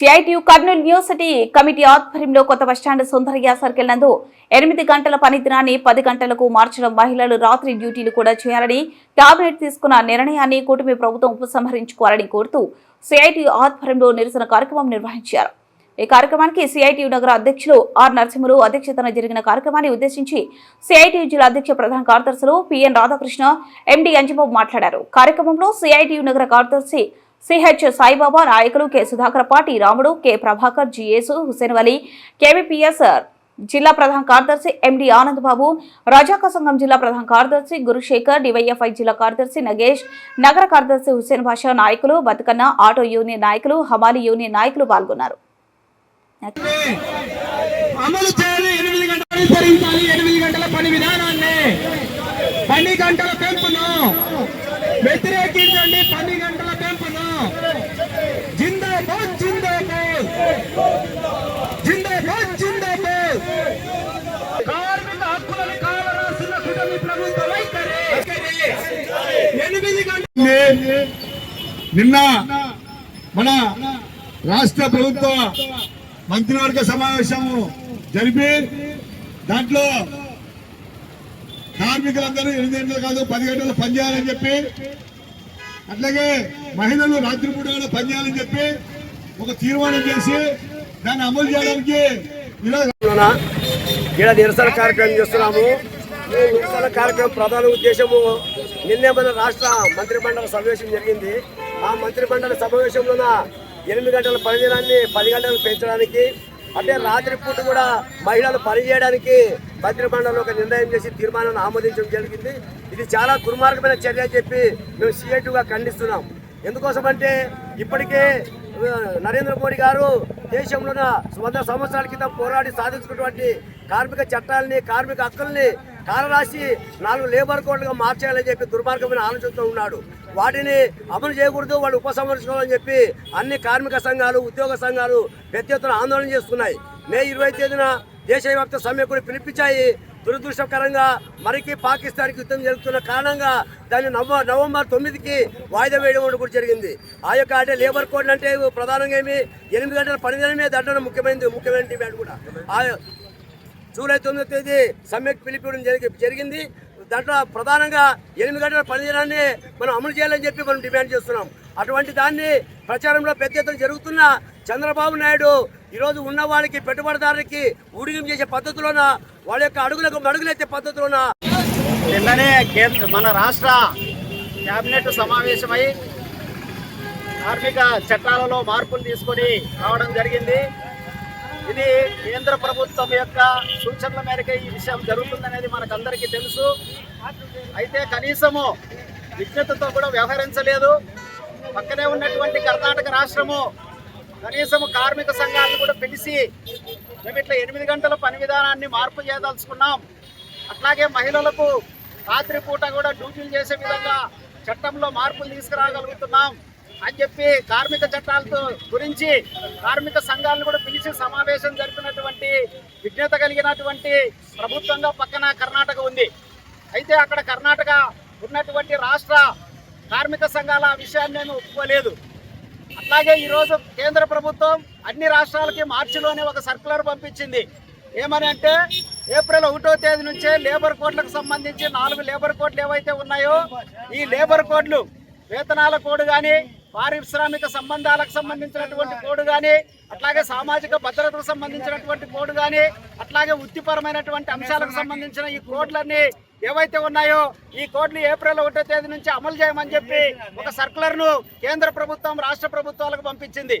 CITU Kurnool university committee ఆధ్వర్యంలో కొత్త bus stand Sundarayya circle నందు ఎనిమిది గంటల పని దినాన్ని పది గంటలకు మార్చడం మహిళలు రాత్రి డ్యూటీలు కూడా చేయాలని కేబినెట్ తీసుకున్న నిర్ణయాన్ని కూటమి ప్రభుత్వం ఉపసంహరించుకోవాలని కోరుతూ సిఐటియు ఆధ్వర్యంలో నిరసన కార్యక్రమం నిర్వహించారు. ఈ కార్యక్రమానికి సిఐటియు నగర అధ్యక్షులు ఆర్ నరసింహులు అధ్యక్షతన జరిగిన కార్యక్రమాన్ని ఉద్దేశించి సిఐటియు జిల్లా అధ్యక్ష ప్రధాన కార్యదర్శులు పిఎన్ రాధాకృష్ణ ఎండి అంజబాబు మాట్లాడారు. కార్యక్రమంలో సిఐటియు నగర కార్యదర్శి సిహెచ్ సాయిబాబా నాయకులు కె సుధాకర్ పాటి రాముడు కె ప్రభాకర్ జియేసు హుసేన్ వలి కేవీపీఎస్ జిల్లా ప్రధాన కార్యదర్శి ఎండి ఆనంద్ బాబు రజాక సంఘం జిల్లా ప్రధాన కార్యదర్శి గురుశేఖర్ డివైఎఫ్ఐ జిల్లా కార్యదర్శి నగేష్ నగర కార్యదర్శి హుసేన్ భాషా నాయకులు బతుకన్న ఆటో యూనియన్ నాయకులు హమాలి యూనియన్ నాయకులు పాల్గొన్నారు. అమలు చేయాలి ఎనిమిది గంటలు ఎనిమిది గంటల పని విధానాన్ని. పని గంటల పెంపును. వ్యతిరేకించండి పని నిన్న మన రాష్ట్ర ప్రభుత్వ మంత్రివర్గ సమావేశము జరిపి దాంట్లో కార్మికులందరూ ఎనిమిది గంటలు కాదు పది గంటలు పనిచేయాలని చెప్పి అట్లాగే మహిళలు రాత్రిపూట కూడా పనిచేయాలని చెప్పి ఒక తీర్మానం చేసి దాన్ని అమలు చేయడానికి ఈరోజు ఇక్కడ నిరసన కార్యక్రమం చేస్తున్నాము. ఈ నిరసన కార్యక్రమం ప్రధాన ఉద్దేశము. నిన్నే మన రాష్ట్ర మంత్రిమండలి సమావేశం జరిగింది. ఆ మంత్రిమండలి సమావేశంలోన ఎనిమిది గంటల పనిదినాన్ని పది గంటలు పెంచడానికి అంటే రాత్రిపూట కూడా మహిళలు పనిచేయడానికి మంత్రిమండలి ఒక నిర్ణయం చేసి తీర్మానాన్ని ఆమోదించడం జరిగింది. ఇది చాలా దుర్మార్గమైన చర్య అని చెప్పి మేము సీఎట్గా ఖండిస్తున్నాం. ఎందుకోసమంటే ఇప్పటికే నరేంద్ర మోడీ గారు దేశంలోన వంద సంవత్సరాల క్రితం పోరాడి సాధించుకున్నటువంటి కార్మిక చట్టాలని కార్మిక హక్కుల్ని కాలరాశి నాలుగు లేబర్ కోడ్లుగా మార్చేయాలని చెప్పి దుర్మార్గమైన ఆలోచనతో ఉన్నాడు. వాటిని అమలు చేయకూడదు వాళ్ళు ఉపసంహరించుకోవాలని చెప్పి అన్ని కార్మిక సంఘాలు ఉద్యోగ సంఘాలు పెద్ద ఎత్తున ఆందోళన చేస్తున్నాయి. మే ఇరవై తేదీన దేశవ్యాప్త సమ్మె కూడా పిలిపించాయి. దురదృష్టకరంగా మరికి పాకిస్తాన్కి యుద్ధం జరుగుతున్న కారణంగా దాన్ని నవ నవంబర్ తొమ్మిదికి వాయిదా వేయడం కూడా జరిగింది. ఆ యొక్క అంటే లేబర్ కోడ్ అంటే ప్రధానంగా ఏమి? ఎనిమిది గంటల పనిదినమే దండడం ముఖ్యమైనది ముఖ్యమైన డిమాండ్ కూడా. ఆ జూలై తొమ్మిదో తేదీ సమ్మెకు పిలిపివ్వడం జరిగి జరిగింది. దాంట్లో ప్రధానంగా ఎనిమిది గంటల పనిచేయడాన్ని మనం అమలు చేయాలని చెప్పి మనం డిమాండ్ చేస్తున్నాం. అటువంటి దాన్ని ప్రచారంలో పెద్ద ఎత్తున జరుగుతున్న చంద్రబాబు నాయుడు ఈరోజు ఉన్న వాళ్ళకి పెట్టుబడిదారులకి ఊడిగం చేసే పద్ధతిలోన వాళ్ళ యొక్క అడుగులకు అడుగులెత్తే పద్ధతిలోన నిన్ననే కేంద్ర మన రాష్ట్ర కేబినెట్ సమావేశమై కార్మిక చట్టాలలో మార్పులు తీసుకొని రావడం జరిగింది. ఇది కేంద్ర ప్రభుత్వం యొక్క సూచనల మేరకు ఈ విషయం జరుగుతుందనేది మనకందరికీ తెలుసు. అయితే కనీసము విజ్ఞతతో కూడా వ్యవహరించలేదు. పక్కనే ఉన్నటువంటి కర్ణాటక రాష్ట్రము కనీసము కార్మిక సంఘాలను కూడా పిలిచి మేము ఇట్లా ఎనిమిది గంటల పని విధానాన్ని మార్పు చేయదలుచుకున్నాం. అట్లాగే మహిళలకు రాత్రిపూట కూడా డ్యూటీలు చేసే విధంగా చట్టంలో మార్పులు తీసుకురాగలుగుతున్నాం. అని చెప్పి కార్మిక చట్టాలతో గురించి కార్మిక సంఘాలను కూడా పిలిచి సమావేశం జరిపినటువంటి విజ్ఞత కలిగినటువంటి ప్రభుత్వంగా పక్కన కర్ణాటక ఉంది. అయితే అక్కడ కర్ణాటక ఉన్నటువంటి రాష్ట్ర కార్మిక సంఘాల ఆ విషయాన్ని నేను ఒప్పుకోలేదు. అట్లాగే ఈరోజు కేంద్ర ప్రభుత్వం అన్ని రాష్ట్రాలకి మార్చిలోనే ఒక సర్కులర్ పంపించింది. ఏమని అంటే ఏప్రిల్ ఒకటో తేదీ నుంచే లేబర్ కోడ్లకు సంబంధించి నాలుగు లేబర్ కోడ్లు ఏవైతే ఉన్నాయో ఈ లేబర్ కోడ్లు వేతనాల కోడ్ కానీ పారిశ్రామిక సంబంధాలకు సంబంధించినటువంటి కోడ్ కానీ అట్లాగే సామాజిక భద్రతకు సంబంధించినటువంటి కోడ్ కానీ అట్లాగే వృత్తిపరమైనటువంటి అంశాలకు సంబంధించిన ఈ కోడ్లన్నీ ఏవైతే ఉన్నాయో ఈ కోడ్లు ఏప్రిల్ ఒకటో తేదీ నుంచి అమలు చేయమని చెప్పి ఒక సర్కులర్ను కేంద్ర ప్రభుత్వం రాష్ట్ర ప్రభుత్వాలకు పంపించింది.